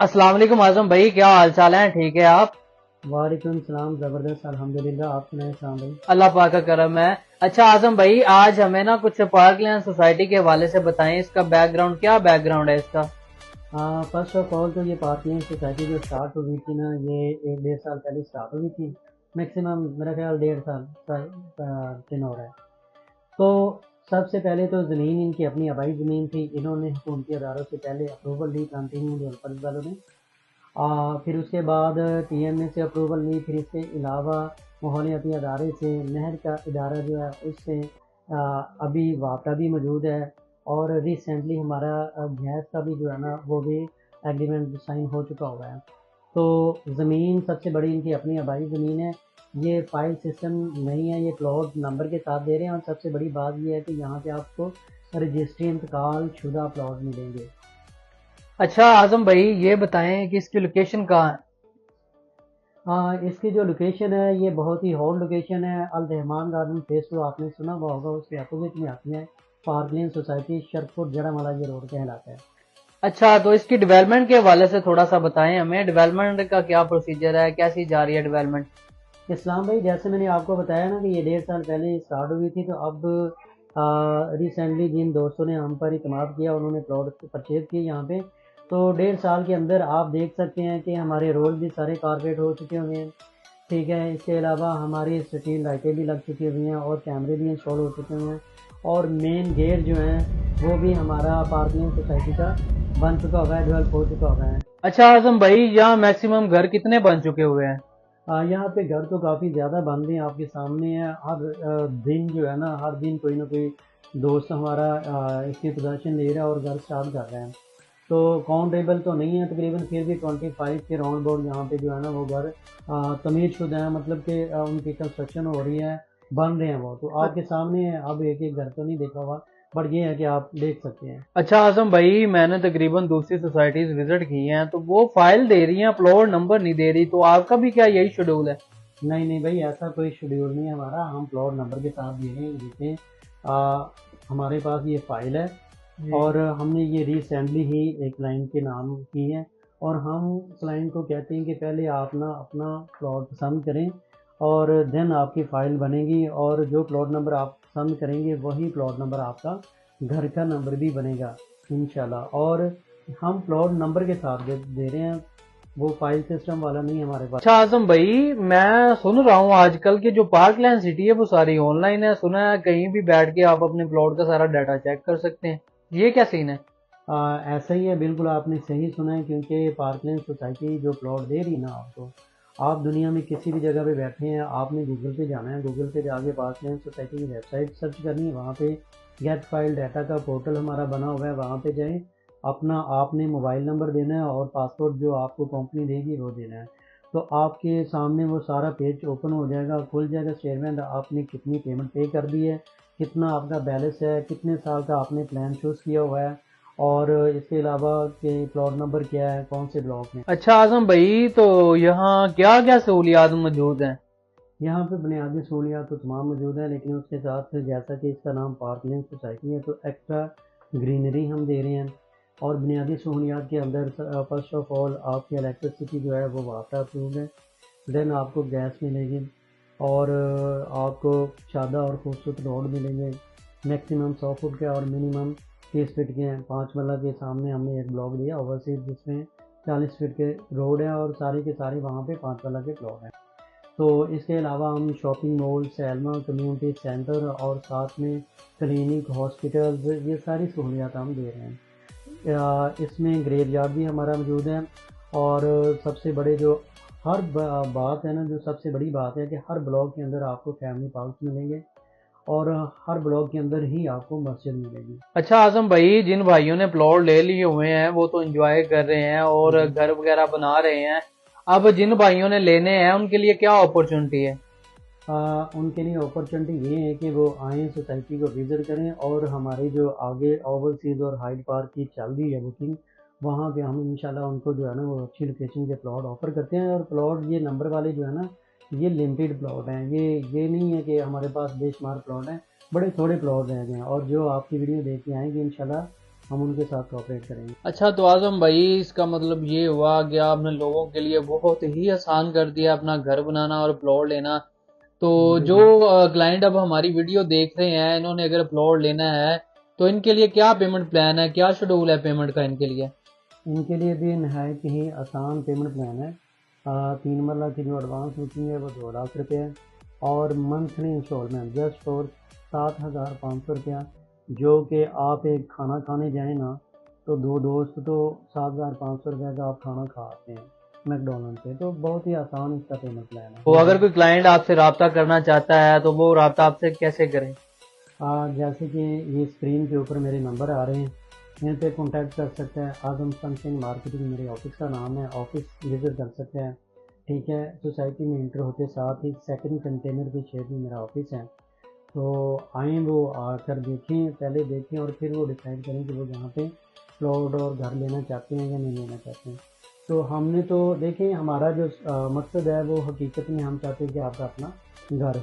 السلام علیکم اعظم بھائی کیا حال چال ہے ٹھیک ہے آپ؟ وعلیکم السلام زبردست الحمدللہ آپ سنائیں السلام بھائی اللہ پاک کا کرم ہے۔ اچھا اعظم بھائی آج ہمیں نا کچھ پارک لین سوسائٹی کے حوالے سے بتائیں اس کا بیک گراؤنڈ کیا بیک گراؤنڈ ہے اس کا؟ فرسٹ آف آل تو یہ پارٹی سوسائٹی جو اسٹارٹ ہوئی تھی نا یہ ایک ڈیڑھ سال پہلے اسٹارٹ ہوئی تھی۔ میکسیمم میرا خیال ڈیڑھ سال دن ہو رہا ہے۔ تو سب سے پہلے تو زمین، ان کی اپنی آبائی زمین تھی۔ انہوں نے حکومتی اداروں سے پہلے اپروول لی کنٹینیو ڈیولپمنٹ والوں نے۔ پھر اس کے بعد ٹی ایم اے سے اپروول لی، پھر اس کے علاوہ ماحولیاتی ادارے سے، نہر کا ادارہ جو ہے، اس سے ابھی واپٹا بھی موجود ہے۔ اور ریسنٹلی ہمارا گیس کا بھی جو ہے نا، وہ بھی ایگریمنٹ سائن ہو چکا ہوا ہے۔ تو زمین سب سے بڑی ان کی اپنی آبائی زمین ہے۔ یہ فائل سسٹم نہیں ہے، یہ پلاٹ نمبر کے ساتھ دے رہے ہیں اور سب سے بڑی بات یہ ہے کہ یہاں پہ آپ کو رجسٹری انتقال شدہ پلاٹ ملیں گے۔ اچھا اعظم بھائی یہ بتائیں کہ اس کی لوکیشن کہاں ہے؟ ہاں اس کی جو لوکیشن ہے، یہ بہت ہی ہال لوکیشن ہے۔ الرحمان گارڈن فیس ٹو آپ نے سنا ہوا ہوگا، اس کے اپوزٹ میں آتی ہے۔ پارک لین سوسائٹی شرپور جڑا والا یہ روڈ کہلاتا ہے۔ اچھا تو اس کی ڈیولپمنٹ کے حوالے سے تھوڑا سا بتائیں ہمیں۔ ڈیولپمنٹ کا کیا پروسیجر ہے؟ کیسی جا رہی ہے ڈیولپمنٹ اسلام بھائی، جیسے میں نے آپ کو بتایا نا کہ یہ ڈیڑھ سال پہلے اسٹارٹ ہوئی تھی، تو اب ریسنٹلی جن دوستوں نے ہم پر اعتماد کیا، انہوں نے پلاٹ پرچیز کیے یہاں پہ۔ تو ڈیڑھ سال کے اندر آپ دیکھ سکتے ہیں کہ ہمارے رول بھی سارے کارپیٹ ہو چکے ہوئے ہیں۔ ٹھیک ہے، اس کے علاوہ ہماری اسٹریٹ لائٹیں بھی لگ چکی ہوئی ہیں اور کیمرے بھی انسٹال ہو چکے ہوئے ہیں۔ اور مین گیٹ جو ہیں وہ بھی ہمارا پارکنگ سوسائٹی کا بن چکا ہوا ہے ڈیولپ ہو چکا ہوا ہے۔ اچھا اعظم بھائی یہاں میکسیمم گھر کتنے بن چکے ہوئے ہیں؟ یہاں پہ گھر تو کافی زیادہ بن رہے ہیں آپ کے سامنے ہیں۔ ہر دن جو ہے نا ہر دن کوئی نہ کوئی دوست ہمارا اس کی پوزیشن لے رہا ہے اور گھر اسٹارٹ کر رہے ہیں۔ تو کاؤنٹیبل تو نہیں ہے تقریباً پھر بھی ٹوئنٹی فائیو کے راؤنڈ بورڈ یہاں پہ جو ہے نا وہ گھر تمیز شدہ ہیں۔ مطلب کہ ان کی کنسٹرکشن ہو رہی ہے بن رہے ہیں وہ۔ تو آپ کے سامنے اب ایک ایک گھر تو نہیں دیکھا ہوا۔ بٹ یہ ہے کہ آپ دیکھ سکتے ہیں۔ اچھا اعظم بھائی میں نے تقریباً دوسری سوسائٹیز وزٹ کی ہیں تو وہ فائل دے رہی ہیں پلاٹ نمبر نہیں دے رہی تو آپ کا بھی کیا یہی شیڈول ہے؟ نہیں نہیں بھائی ایسا کوئی شیڈیول نہیں ہے ہمارا۔ ہم پلاٹ نمبر کے ساتھ دے رہے ہیں دیکھیں ہمارے پاس یہ فائل ہے۔ جی۔ اور ہم نے یہ ریسنٹلی ہی ایک کلائنٹ کے نام کی ہے۔ اور ہم کلائنٹ کو کہتے ہیں کہ پہلے آپ نا اپنا پلاٹ پسند کریں۔ اور دین آپ کی فائل بنے گی اور جو پلاٹ نمبر آپ پسند کریں گے وہی پلاٹ نمبر آپ کا گھر کا نمبر بھی بنے گا انشاءاللہ۔ اور ہم پلاٹ نمبر کے ساتھ دے رہے ہیں۔ وہ فائل سسٹم والا نہیں ہمارے پاس۔ اچھا اعظم بھائی میں سن رہا ہوں آج کل کی جو پارک لائن سٹی ہے وہ ساری آن لائن ہے۔ سنا ہے کہیں بھی بیٹھ کے آپ اپنے پلاٹ کا سارا ڈیٹا چیک کر سکتے ہیں۔ یہ کیا سین ہے؟ ایسا ہی ہے بالکل آپ نے صحیح سنا ہے کیونکہ پارک لائن سوسائٹی جو پلاٹ دے رہی نا آپ کو آپ دنیا میں کسی بھی جگہ پہ بیٹھے ہیں، آپ نے گوگل پہ جانا ہے گوگل پہ جا کے پارک لائن سوسائٹی کی ویب سائٹ سرچ کرنی ہے، وہاں پہ گیٹ فائل ڈیٹا کا پورٹل ہمارا بنا ہوا ہے، وہاں پہ جائیں، اپنا آپ نے موبائل نمبر دینا ہے اور پاسپورٹ جو آپ کو کمپنی دے گی وہ دینا ہے۔ تو آپ کے سامنے وہ سارا پیج اوپن ہو جائے گا، کھل جائے گا اسٹیٹمنٹ آپ نے کتنی پیمنٹ پے کر دی ہے، کتنا آپ کا بیلنس ہے، کتنے سال کا آپ نے پلان چوز کیا ہوا ہے۔ اور اس کے علاوہ کہ پلاٹ نمبر کیا ہے کون سے بلاک میں اچھا اعظم بھائی تو یہاں کیا کیا سہولیات موجود ہیں؟ یہاں پہ بنیادی سہولیات تو تمام موجود ہیں لیکن اس کے ساتھ جیسا کہ اس کا نام پارک لینگ سوسائٹی ہے تو ایکسٹرا گرینری ہم دے رہے ہیں۔ اور بنیادی سہولیات کے اندر فرسٹ آف آل آپ کی الیکٹرسٹی جو ہے وہ واپس اپروڈ ہے۔ دین آپ کو گیس ملے گی اور آپ کو شادہ اور خوبصورت روڈ ملیں گے۔ میکسیمم سو فٹ کے اور منیمم تیس فٹ کے ہیں، پانچ ملا کے سامنے ہم نے ایک بلاک دیا اوور سیز جس میں چالیس فٹ کے روڈ ہیں اور ساری کے سارے وہاں پہ پانچ ملا کے بلاک ہیں۔ تو اس کے علاوہ ہم shopping mall cinema community centre اور ساتھ میں کلینک ہاسپٹلز یہ ساری سہولیات ہم دے رہے ہیں۔ اس میں گریو یارڈ بھی ہمارا موجود ہے اور سب سے بڑے جو ہر بات ہے نا، جو سب سے بڑی بات ہے کہ ہر بلاک کے اندر آپ کو فیملی پارکس ملیں گے۔ اور ہر بلاک کے اندر ہی آپ کو مسجد ملے گی۔ اچھا اعظم بھائی جن بھائیوں نے پلاٹ لے لیے ہوئے ہیں وہ تو انجوائے کر رہے ہیں اور۔ گھر وغیرہ بنا رہے ہیں۔ اب جن بھائیوں نے لینے ہیں ان کے لیے کیا اپرچونٹی ہے؟ ان کے لیے اپرچونٹی یہ ہے کہ وہ آئیں سوسائٹی کو وزٹ کریں اور ہمارے جو آگے اوورسیز اور ہائیڈ پارک کی چل رہی ہے بکنگ وہاں پہ ہم انشاءاللہ ان کو جو ہے نا وہ اچھی لوکیشن کے پلاٹ آفر کرتے ہیں۔ اور پلاٹ یہ نمبر والے جو ہے نا یہ لمیٹیڈ پلاٹ ہیں۔ یہ یہ نہیں ہے کہ ہمارے پاس بے شمار پلاٹ ہیں بڑے تھوڑے پلاٹ رہ گئے ہیں اور جو آپ کی ویڈیو دیکھ کے آئیں گے انشاءاللہ ہم ان کے ساتھ کوآپریٹ کریں گے۔ اچھا تو اعظم بھائی اس کا مطلب یہ ہوا کہ آپ نے لوگوں کے لیے بہت ہی آسان کر دیا اپنا گھر بنانا اور پلاٹ لینا۔ تو جی، جو کلائنٹ اب ہماری ویڈیو دیکھ رہے ہیں انہوں نے اگر پلاٹ لینا ہے تو ان کے لیے کیا پیمنٹ پلان ہے؟ کیا شیڈول ہے پیمنٹ کا ان کے لیے؟ ان کے لیے بھی نہایت ہی آسان پیمنٹ پلان ہے۔ تین مرلہ کی جو ایڈوانس بکنگ ہے وہ دو لاکھ روپے ہے اور منتھلی انسٹالمنٹ جسٹ فور سات ہزار پانچ سو روپیہ جو کہ آپ ایک کھانا کھانے جائیں نا تو دو دوست تو سات ہزار پانچ سو روپے کا آپ کھانا کھاتے ہیں میک ڈونلڈ سے تو بہت ہی آسان اس کا پیمنٹ پلان ہے۔ تو اگر کوئی کلائنٹ آپ سے رابطہ کرنا چاہتا ہے تو وہ رابطہ آپ سے کیسے کریں؟ جیسے کہ یہ اسکرین کے اوپر میرے نمبر آ رہے ہیں۔ ان پہ کانٹیکٹ کر سکتے ہیں۔ اعظم سنشن مارکیٹنگ میرے آفس کا نام ہے۔ آفس وزٹ کر سکتے ہیں۔ ٹھیک ہے۔ سوسائٹی میں انٹر ہوتے ساتھ ہی سیکنڈ کنٹینر کی شیپ میں میرا آفس ہے۔ تو آئیں وہ آ کر دیکھیں، پہلے دیکھیں اور پھر وہ ڈیسائیڈ کریں کہ وہ جہاں پہ پلاٹ اور گھر لینا چاہتے ہیں یا نہیں لینا چاہتے ہیں۔ تو ہم نے تو دیکھیں، ہمارا جو مقصد ہے وہ حقیقت میں ہم چاہتے ہیں کہ آپ کا اپنا گھر ہو۔